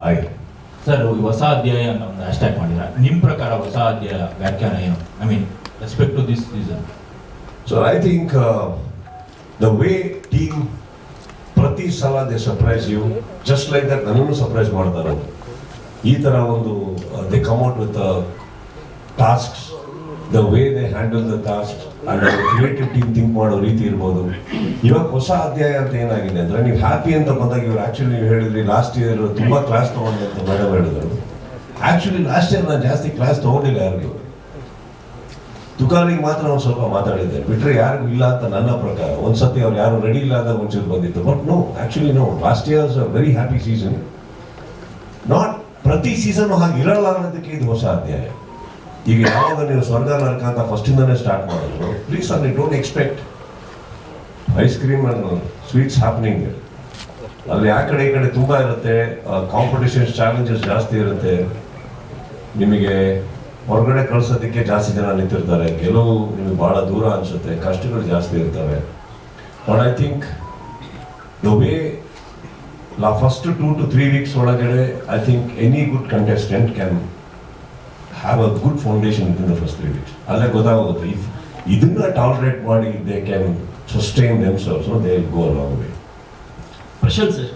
ಹಾಗೆ ಸರ್ ಹೊಸ ಅಧ್ಯಾಯ ಅಂತ ಒಂದು ಹ್ಯಾಶ್ಟ್ಯಾಗ್ ಮಾಡಿದ್ರೆ. ನಿಮ್ಮ ಪ್ರಕಾರ ಹೊಸ ಅಧ್ಯಾಯ ವ್ಯಾಖ್ಯಾನ ಏನು? I mean respect to this season so I think the way team ಪ್ರತಿ ಸಲ they surprise you just like that ನನ್ನನ್ನು ಸರ್ಪ್ರೈಸ್ ಮಾಡ್ತಾರೆ ಅವ್ರು. ಈ ಥರ ಒಂದು they they come out with tasks the way they handle the task and creative team think ಮಾಡೋ ರೀತಿ ಇರ್ಬೋದು. ಇವಾಗ ಹೊಸ ಅಧ್ಯಾಯ ಅಂತ ಏನಾಗಿದೆ ಅಂದ್ರೆ ನೀವು ಹ್ಯಾಪಿ ಅಂತ ಬಂದಾಗ ಇವ್ರು ಆಕ್ಚುಲಿ ನೀವು ಹೇಳಿದ್ರಿ ಲಾಸ್ಟ್ ಇಯರ್ ತುಂಬಾ ಕ್ಲಾಸ್ ತಗೊಂಡೆ ಅಂತ ಮೇಡಮ್ ಹೇಳಿದ್ರು. ಆಕ್ಚುಲಿ ಲಾಸ್ಟ್ ಇಯರ್ ನಾನು ಜಾಸ್ತಿ ಕ್ಲಾಸ್ ತಗೊಂಡಿಲ್ಲ ಯಾರಿಗೂ. ದುಕಾನಿಗೆ ಮಾತ್ರ ಒಂದು ಸ್ವಲ್ಪ ಮಾತಾಡಿದ್ದೆ. ಬಿಟ್ರೆ ಯಾರಿಗೂ ಇಲ್ಲ ಅಂತ ನನ್ನ ಪ್ರಕಾರ. ಒಂದ್ಸತಿ ಅವ್ರು ಯಾರು ರೆಡಿ ಇಲ್ಲ ಅಂತ ಮುಂಚೆ ಬಂದಿತ್ತು. But no actually no last years very happy season not ಪ್ರತಿ ಸೀಸನ್ ಹಾಗೆ ಇರಲ್ಲ ಅನ್ನೋದಕ್ಕೆ ಇದು ಹೊಸ ಅಧ್ಯಾಯ. ಈಗ ಯಾವಾಗ ನೀವು ಸ್ವರ್ಗ ನರಕ ಅಂತ ಫಸ್ಟ್ ಇಂದಾನೆ ಸ್ಟಾರ್ಟ್ ಮಾಡಿದ್ರು ಪ್ಲೀಸ್ ಅಲ್ಲಿ don't expect ice cream and sweets happening ಅಲ್ಲಿ ಆ ಕಡೆ ಈ ಕಡೆ ತುಂಬ ಇರುತ್ತೆ. ಕಾಂಪಿಟೇಷನ್ಸ್ ಚಾಲೆಂಜಸ್ ಜಾಸ್ತಿ ಇರುತ್ತೆ. ನಿಮಗೆ ಹೊರಗಡೆ ಕಳ್ಸೋದಕ್ಕೆ ಜಾಸ್ತಿ ಜನ ನಿಂತಿರ್ತಾರೆ. ಗೆಲುವು ನಿಮಗೆ ಬಹಳ ದೂರ ಅನಿಸುತ್ತೆ. ಕಷ್ಟಗಳು ಜಾಸ್ತಿ ಇರ್ತವೆ. But I think the way law first two to three weeks ಒಳಗಡೆ I think any good contestant can have a good foundation in the first three weeks ಅಲ್ಲೇ ಗೊತ್ತಾಗುತ್ತೆ ಇಫ್ ಇದನ್ನ ಟಾಲರೇಟ್ ಮಾಡಿ they can sustain themselves, no, they'll go a long way. Prashant sir,